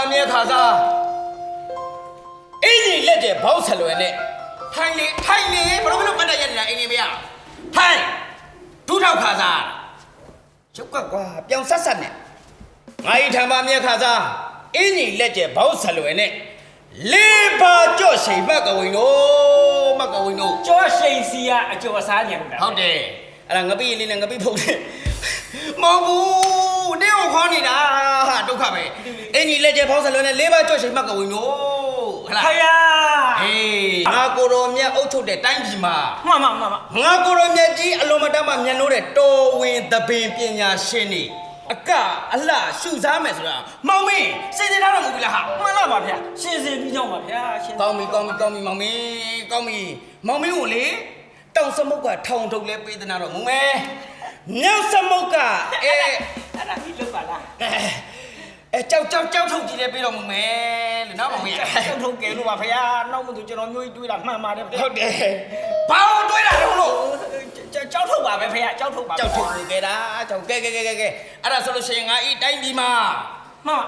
ထံပါမြဲခါစားအင်းကြီးလက်ကျဲဘောက်ဆလွယ်နဲ့ထိုင်လေထိုင်လေဘလို့ဘလို့ပတ်တရနေတာအင်းကြီးမရထိုင်ဒုထောက်ခါစားရုပ်ကကွာပြောင်ဆက်ဆက်နဲ့ငါဤထံပါမြဲခါစားအင်းကြီးလက်ကျဲဘောက်ဆလွယ်နဲ့လေးပါကြော့ရှိန်မကဝင်းတို့မကဝင်းတို့ကျော်ရှိန်စီကအကျော်စားညံတာဟုတ်တယ်အဲ့ဒါငပိလေးနဲ့ငပိဖုတ်တယ်မဟုတ်ဘူး တင်းကိုခေါ်နေတာဟာဒုက္ခပဲအင်ကြီးလက်ကျဖောင်းဆလွန်းနဲ့လေးပါကြော့ချိန်မှတ်ကဝင်လို့ဟလားဖယားအေးငါကိုရောမြတ်အုပ်ချုပ်တဲ့တိုင်းပြည်မှာမှန်မှန်မှန်မှန်ငါကိုရောမြတ်ကြီးအလုံးမတတ်မှမျက်နှိုးတဲ့တော်ဝင်သပင်ပညာရှင်နေအကအလှရှုစားမယ်ဆိုတာမောင်မင်းစိတ်စထားတော့မဟုတ်ဘူးလားဟာမှန်လားပါဗျာရှင်းစင်ပြီးကြောင်းပါဗျာရှင်းကောင်းပြီကောင်းပြီကောင်းပြီမောင်မင်းကောင်းပြီမောင်မင်းကိုလေတောင်စမုတ်ကထောင်ထုတ်လဲပေးသနာတော့မုံမဲ မြောက်စမုတ်ကအဲအဲ့ဒါကြီးလောက်ပါလားအဲအဲကြောက်ကြောက်ကြောက်ထုတ်ကြည့်လဲပေးတော့မုံမဲလို့နော်မောင်မင်းကျောက်ထုတ်ကဲလို့ပါဗျာနောက်မှသူကျွန်တော်မျိုးကြီးတွေးတာမှန်ပါတယ်ဗျာဟုတ်တယ်ဘာလို့တွေးတာလဲလို့ကျောက်ထုတ်ပါပဲဗျာကျောက်ထုတ်ပါကြောက်ထုတ်နေကြတာကြောက်ကဲကဲကဲကဲကဲအဲ့ဒါဆိုလို့ရှိရင်ငါဤတိုင်းပြည်မှာမှန်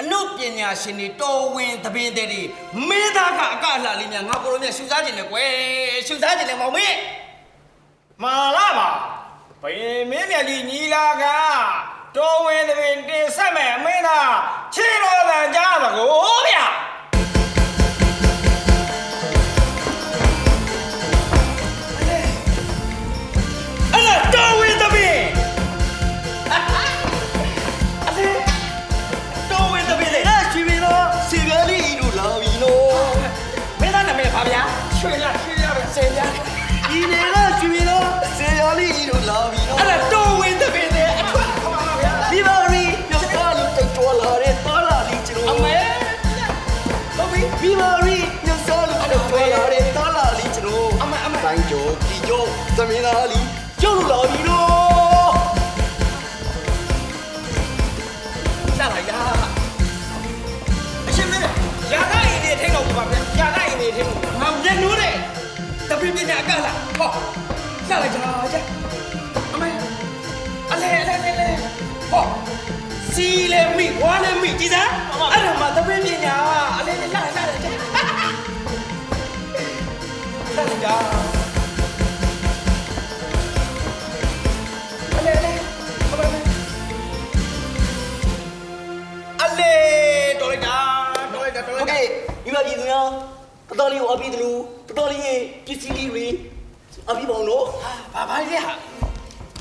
အနုပညာရှင်တွေတော်ဝင်သပင်တဲ့တွေမင်းသားကအကလှလေးများငါကိုလိုမြတ်ရှူစားခြင်းလေကွယ်ရှူစားခြင်းလေမောင်မင်းမာလာပါ ဘယင်မင်းမြတ်ကြီးညီလာကတော်ဝင်သဘင်တင်ဆက်မယ်အမင်းသားခြေတော်တန်ကြားပါကိုဗျာအဲ့ဒါတော်ဝင်သဘင်အဲ့တော်ဝင်သဘင်လေအဲ့ရွှေပြည်တော်စီဗယ်လီတို့လာပြီနော်မင်းသားနာမည်ဘာဗျာရွှေရရွှေရပဲဆယ်ရဒီနေကရွှေပြည် all you love you. ဝါနဲ့မိကြည်စားအဲ့ဒါမှသပင်းပညာအလေးနဲ့လှတယ်လှတယ်ကြာကြာအလေးလေးအမလေးအလေးတော်လိုက်တာတော်လိုက်တာတော်လိုဟုတ်က်ကဲ့တာ ဒီမှာပြည်သူများတတော်လေးကိုအပြီးတလူတတော်လေးရဲ့ပစ္စည်းလေးတွေအပြီးပါအောင်နော် ဘာဘာလဲဟာ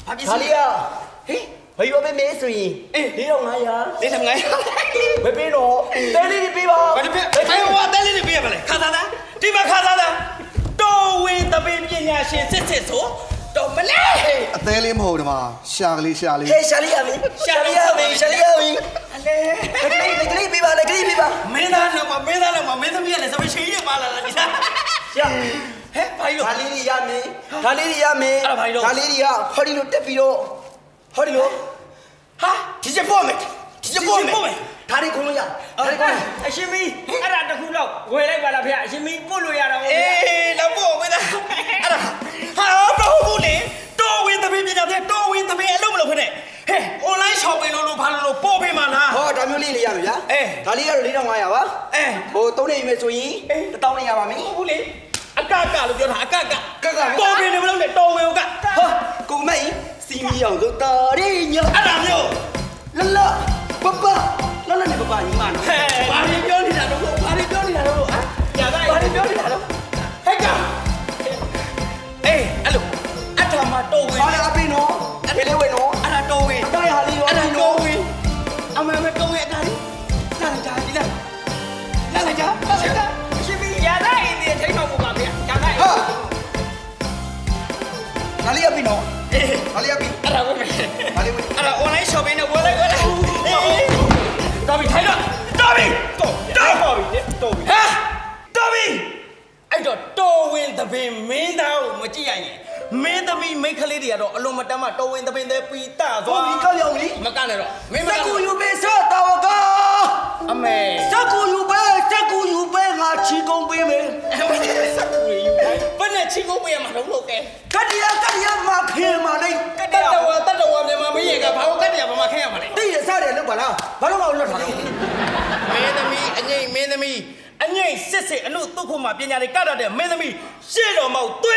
ဘာပစ္စည်းဒါလေးကဟေး ဘယ်လိုပဲမေးဆိုရင်အေး4500 လေးဆောင်ငိုင်းမပေးတော့တဲလေးတွေပေးပါဘာတပည့်ဘယ်ဟိုတဲလေးတွေပြရမလဲခါသားသားဒီမှာခါသားသားတော်ဝင်တပည့်ပညာရှင်စစ်စစ်ဆိုတော်မလဲအသေးလေးမဟုတ်တမရှာကလေးရှာလေးဟေးရှာလေးရပြီရှာလေးရပြီရှာလေးရပြီအလဲလက်ကလေးလက်ကလေးပေးပါလက်ကလေးပေးပါမင်းသားလောက်မှာမင်းသားလောက်မှာမင်းသမီးကလည်းစပယ်ရှင်ကြီးပါလာလားဒီလားရှာဟဲ့ဘာလို့ဒါလေးတွေရမင်းဒါလေးတွေရမင်းဒါလေးတွေကဟောဒီလိုတက်ပြီးတော့ ဟောဒီလိုဟာဒီချက်ပေါ့မယ်ဒီချက်ပေါ့မယ်ဒါတွေခုံလို့ရဒါတွေခုံလို့အရှင်မင်းအဲ့ဒါတခုတော့ဝယ်လိုက်ပါလားဗျာအရှင်မင်းပို့လို့ရတာဟုတ်အေဗျားလောက်ပေါ့မင်းသားအဲ့ဒါဟာမဟုတ်ဘူးလေတော်ဝင်တပင်ပညာတဲ့တော်ဝင်တပင်အလုံးမလုပ်ခနဲ့ဟဲ့ online shopping လို့လို့ဘာလို့လို့ပို့ပေးမှာလားဟောဒါမျိုးလေးလေးရမယ်ဗျာအေးဒါလေးကတော့4500ပါအဲဟိုသုံးနေပြီဆိုရင်1000နဲ့ရပါမယ်ဟုတ်ဘူးလေအကကလို့ပြောတာအကကကကတော်ပင်နေမလို့နဲ့တော်ဝင်ကဟောကိုမိတ် စီမီအောင်ဆိုတာရီညအဲ့ဒါမျိုးလလပပလလနဲ့ပပညီမနော်ဟဲ့ဘာတွေပြောနေတာတော့ဘာတွေပြောနေတာတော့ဟာရာဂအိမ်ဘာတွေပြောနေတာတော့ဟဲ့ကအေးအဲ့လိုအထာမတော်ဝင်ဟာလည်းအပိနော်ဖေးလေးဝင်နော်အဲ့ဒါတော်ဝင်အတိုင်းဟာလေးရောအဲ့ဒါအပိတော်နော်ဝင်အမေမေတော်ဝင်အတားလေးလာလိုက်ကြဒီလားလာလိုက်ကြလာလိုက်ကြအရှင်မင်းရာဂအိမ်နေထိန်းတော်မူပါဗျာရာဂအိမ်ဟာဒါလေးအပိနော် အေးဒါလေးအပိအဲ့ဒါဝင်မယ်ဒါလေးဝင်အဲ့ဒါ online shopping နဲ့ဝယ်လိုက်ဝယ်လိုက်အေးတော်ပြီထိုင်တော့တော်ပြီတော်တော်တော်ပြီလေတော်ပြီဟာတော်ပြီအဲ့တော့တော်ဝင်သပင်မင်းသားကိုမကြည့်ရရင်မင်းသမီးမိန်းကလေးတွေကတော့အလွန်မတမ်းမှတော်ဝင်သပင်တွေပီတာဟောသွားဒီကောက်ရောက်လीမကနဲ့တော့မင်းမစကကူယူပေးစောတာဝကအမေစကူယူ ချင်းကိုပေးရမှာတော့လို့ကဲကတ္တရာကတ္တရာမခေမာနိုင်တတဝတတဝမြန်မာမင်းရဲ့ကဘာလို့ကတ္တရဘာမှခဲရမှာလဲတိရစားတယ်လို့ပါလားဘာလို့မအောင်လွတ်ထားလဲမင်းသမီးအငိမ့်မင်းသမီးအငိမ့်စစ်စစ်အနုတုခုမှပညာတွေကတတ်တဲ့မင်းသမီးရှေ့တော်မောက်သွေး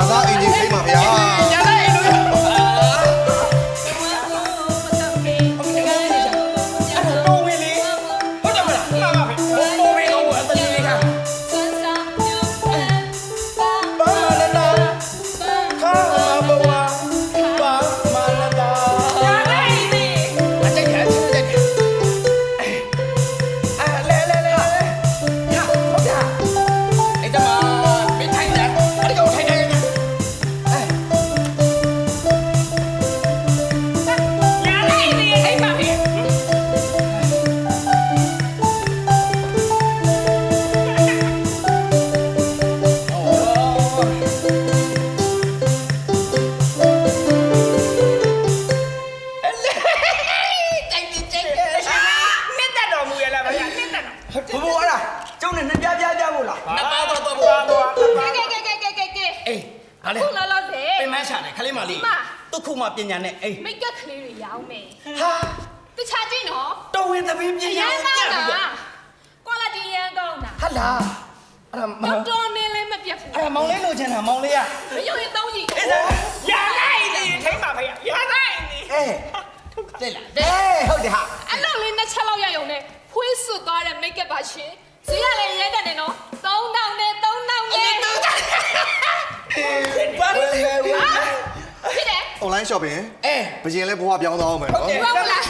ရှာသား ခုလောလောဆယ်ပင်မရှာတယ်ခလေးမလေးမတုတ်ခုမှပညာနဲ့အေးမိတ်ကပ်ကလေးတွေရောင်းမယ်ဟာတခြားကြည့်နော်တော်ဝင်သမီးပအညာရန်ကိုကောပြင်းပြီးတာတော့ကွာလာတီရန်ကောင်းတာဟာလာအဲ့ဒါမောဒေါင်က်တာနေလည်းမပြတ်ဘူးအဲ့ဒါမောင်လေးလိုချင်တာမောင်လေးကမယုံရင်သုံးကြည့်အေးစားရလိုက်ပြီထိမ့်ပါဗျာရလိုက်ပြီအေးတဲ့လားအေးဟုတ်တယ်ဟာအဲ့လောက်လေးနှစ်ချက်လောက်ရရုံနဲ့ဖွေးစွတ်သွားတဲ့မိတ်ကပ်ပါရှင်ဈေးကလည်းရဲတက်နေနော်3000နဲ့3000နဲ့ ဘာလဲ ဖြစ်တယ် online shopping အဲဘရင်လဲဘဝပြောင်းသွားအောင်မယ်နော်ဟုတ်ပါလား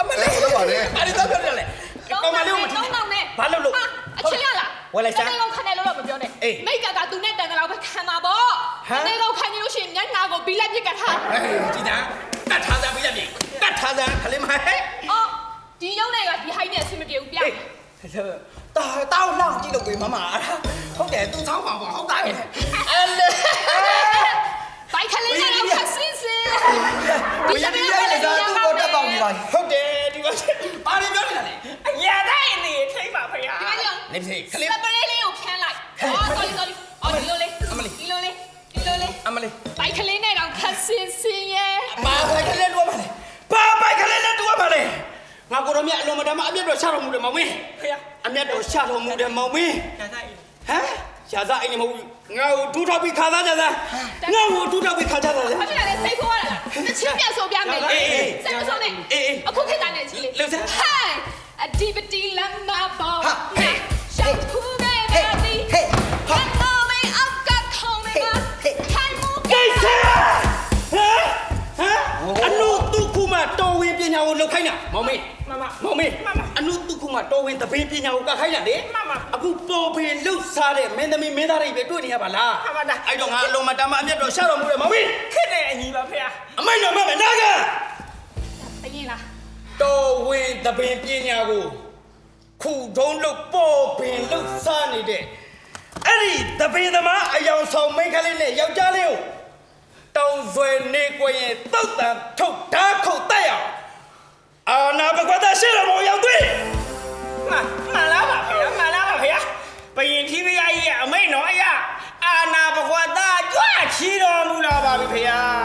အမလေးဟုတ်ပါနဲ့အဲ့ဒီတော့ပြောတယ်လေကောင်မလေးကိုမထင်3000နဲ့ဘာလို့လို့အချင်းရလားဝယ်လိုက်စမ်းတနေ့ကောင်ခဏလို့တော့မပြောနဲ့အေးမိတ်ကပ်ကသူနဲ့တန်တယ်လို့ပဲခံပါပေါ့ဟမ်တနေ့ကောင်ခံနေလို့ရှိရင်မျက်နှာကိုဘီလိုက်ပြစ်ကတ်ထားအေးကြည်တာတတ်ထားစားပြရပြီတတ်ထားစားခလေးမဟဲ့အော်ဒီရုံးတွေကဒီဟိုင်းနဲ့အဆင်မပြေဘူးပြအေးတာတောင်းလောက်ကြည့်လို့ပဲမမဟုတ်တယ်သူသောင်းပါပါဟုတ်တယ်အဲ့လေ ဘိုက်ခလေးနဲ့တော့ခက်စင်းစင်း ဘယင်ကြီးရဲ့လက်စားသူ့ပေါ်တက်ပေါက်နေပါဟုတ်တယ်ဒီမှာပါရီပြောနေတာလေရလိုက်ပြီထိမ့်ပါဗျာဒီကကြောင်နေပြီခစလေးပရေးလေးကိုဖျန်းလိုက်အော် sorry sorry အော်ဒီလိုလေးအမလေးဒီလိုလေးဒီလိုလေးအမလေးဘိုက်ခလေးနဲ့တော့ခက်စင်းစင်းရဲ့ဘာပိုက်ခလေးတော့မလဲဘာပိုက်ခလေးလည်းတော့မလဲငါကိုတော်မြတ်အလုံးမတမ်းမအမျက်တော်ရှာတော်မူတယ်မောင်မင်းဖေးအမျက်တော်ရှာတော်မူတယ်မောင်မင်းရလိုက်ပြီဟမ် ရှာသားအိမ်နေမဟုတ်ဘူးငါ့ကိုဒူးထောက်ပြီးခါသားကြသားငါ့ကိုဒူးထောက်ပြီးခါကြသားလေဘာဖြစ်လဲစိတ်ဆိုးရလားတစ်ချင်းပြတ်ဆိုပြမယ်အေးအေးစိတ်မဆိုးနဲ့အေးအေးအခုခေတ်တိုင်းနဲ့ကြီးလေလှုပ်စမ်းဟိုင်းအဒီပတီလမ်းမပေါ်ဟာဟေးရှောက်ခုနဲ့ပါတီဟေးဟန်တော်မေအောက်ကခေါင်းနဲ့ပါထိုင်မှုကကိစ္စဟမ်ဟမ်အနုတုခုမတော်ဝင်ပညာကိုလောက်ခိုင်းတာမောင်မင်းမမမောင်မင်းအနုတုခုမတော်ဝင်သပင်းပညာကိုကခိုင်းတာလေမှန်ပါ အခုပေါ်ပင်လှုပ်စားတဲ့မင်းသမီးမင်းသားတွေပဲတွေ့နေရပါလားမှန်ပါလား အဲ့တော့ငါအလုံးမတမ်းမအမျက်တော်ရှာတော်မူတယ်မောင်မင်းခက်တဲ့အညီပါဖေးအမိုက်တော်မမနာကဘယင်လားတော်ဝင်သပင်ပညာကိုခုထုံးလို့ပေါ်ပင်လှုပ်စားနေတဲ့အဲ့ဒီသပင်သမားအယောင်ဆောင်မိန်းကလေးနဲ့ယောက်ျားလေးကိုတောင်ဆွဲနေကွရင်တုတ်တန်ထုတ်ဓာတ်ခုတ် မ